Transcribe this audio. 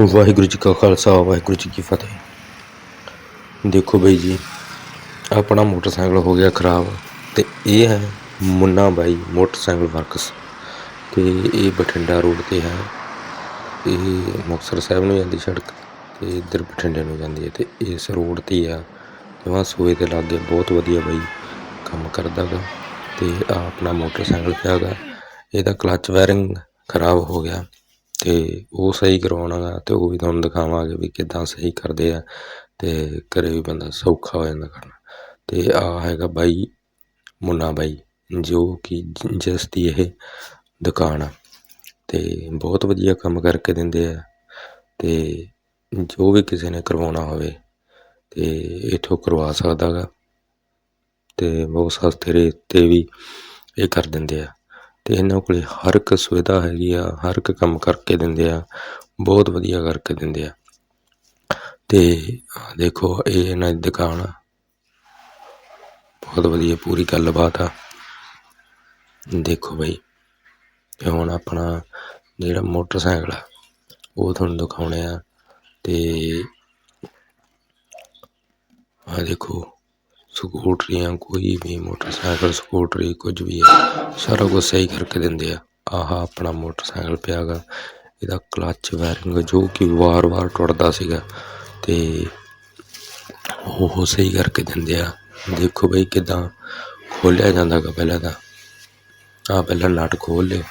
ਵਾਹਿਗੁਰੂ ਜੀ ਕਾ ਖਾਲਸਾ, ਵਾਹਿਗੁਰੂ ਜੀ ਕੀ ਫਤਿਹ। ਦੇਖੋ ਬਈ ਜੀ, ਆਪਣਾ ਮੋਟਰਸਾਈਕਲ ਹੋ ਗਿਆ ਖਰਾਬ ਤੇ ਇਹ ਹੈ ਮੁੰਨਾ ਬਾਈ ਮੋਟਰਸਾਈਕਲ ਵਰਕਸ। ਤੇ ਇਹ ਬਠਿੰਡਾ ਰੋਡ ਤੇ ਹੈ। ਇਹ ਮੁਕਤਸਰ ਸਾਹਿਬ ਨੂੰ ਜਾਂਦੀ ਸੜਕ ਤੇ ਇੱਧਰ ਬਠਿੰਡੇ ਨੂੰ ਜਾਂਦੀ ਹੈ ਤੇ ਇਸ ਰੋਡ ਤੇ ਹੀ ਆ। ਜਮਾਂ ਸੂਏ ਦੇ ਲਾਗੇ ਬਹੁਤ ਵਧੀਆ ਬਾਈ ਕੰਮ ਕਰਦਾ ਗਾ ਤੇ ਆ ਆਪਣਾ ਮੋਟਰਸਾਈਕਲ ਪਿਆ ਗਾ। ਇਹਦਾ ਕਲੱਚ ਵਾਇਰਿੰਗ ਖਰਾਬ ਹੋ ਗਿਆ। ਅਤੇ ਉਹ ਸਹੀ ਕਰਵਾਉਣਾ ਗਾ ਅਤੇ ਉਹ ਵੀ ਤੁਹਾਨੂੰ ਦਿਖਾਵਾਂਗੇ ਵੀ ਕਿੱਦਾਂ ਸਹੀ ਕਰਦੇ ਆ ਅਤੇ ਘਰ ਵੀ ਬੰਦਾ ਸੌਖਾ ਹੋ ਜਾਂਦਾ ਕਰਨਾ। ਅਤੇ ਆਹ ਹੈਗਾ ਬਾਈ, ਮੁੰਨਾ ਬਾਈ, ਜੋ ਕਿ ਜ- ਜਿਸ ਦੀ ਇਹ ਦੁਕਾਨ ਆ। ਅਤੇ ਬਹੁਤ ਵਧੀਆ ਕੰਮ ਕਰਕੇ ਦਿੰਦੇ ਆ ਅਤੇ ਜੋ ਵੀ ਕਿਸੇ ਨੇ ਕਰਵਾਉਣਾ ਹੋਵੇ ਅਤੇ ਇੱਥੋਂ ਕਰਵਾ ਸਕਦਾ ਗਾ ਅਤੇ ਬਹੁਤ ਸਸਤੇ ਰੇਟ ਤੇ ਵੀ ਇਹ ਕਰ ਦਿੰਦੇ ਆ। ਅਤੇ ਇਹਨਾਂ ਕੋਲ ਹਰ ਇੱਕ ਸੁਵਿਧਾ ਹੈਗੀ ਆ, ਹਰ ਇੱਕ ਕੰਮ ਕਰਕੇ ਦਿੰਦੇ ਆ, ਬਹੁਤ ਵਧੀਆ ਕਰਕੇ ਦਿੰਦੇ ਆ। ਤੇ ਦੇਖੋ, ਇਹ ਇਹਨਾਂ ਦੀ ਦੁਕਾਨ ਆ। ਬਹੁਤ ਵਧੀਆ ਪੂਰੀ ਗੱਲਬਾਤ ਆ। ਦੇਖੋ ਬਈ, ਤੇ ਹੁਣ ਆਪਣਾ ਜਿਹੜਾ ਮੋਟਰਸਾਈਕਲ ਆ, ਉਹ ਤੁਹਾਨੂੰ ਦਿਖਾਉਣੇ ਆ। ਤੇ ਆ ਦੇਖੋ ਸਕੂਟਰੀਆਂ ਕੋਈ ਵੀ, ਮੋਟਰਸਾਈਕਲ, ਸਕੂਟਰੀ ਕੁਝ ਵੀ ਹੈ, ਸਾਰਾ ਕੁਝ ਸਹੀ ਕਰਕੇ ਦਿੰਦੇ ਆ। ਆਹ, ਆਪਣਾ ਮੋਟਰਸਾਈਕਲ ਪਿਆ ਗਾ। ਇਹਦਾ ਕਲੱਚ ਵਾਇਰਿੰਗ ਜੋ ਕਿ ਵਾਰ-ਵਾਰ ਟੁੱਟਦਾ ਸੀਗਾ ਤੇ ਉਹ ਸਹੀ ਕਰਕੇ ਦਿੰਦੇ ਆ। ਦੇਖੋ ਬਈ ਕਿਦਾਂ ਖੋਲਿਆ ਜਾਂਦਾ ਗਾ ਪਹਿਲਾਂ ਤਾਂ। ਆ ਪਹਿਲਾਂ ਨਟ ਖੋਲ ਲਿਓ।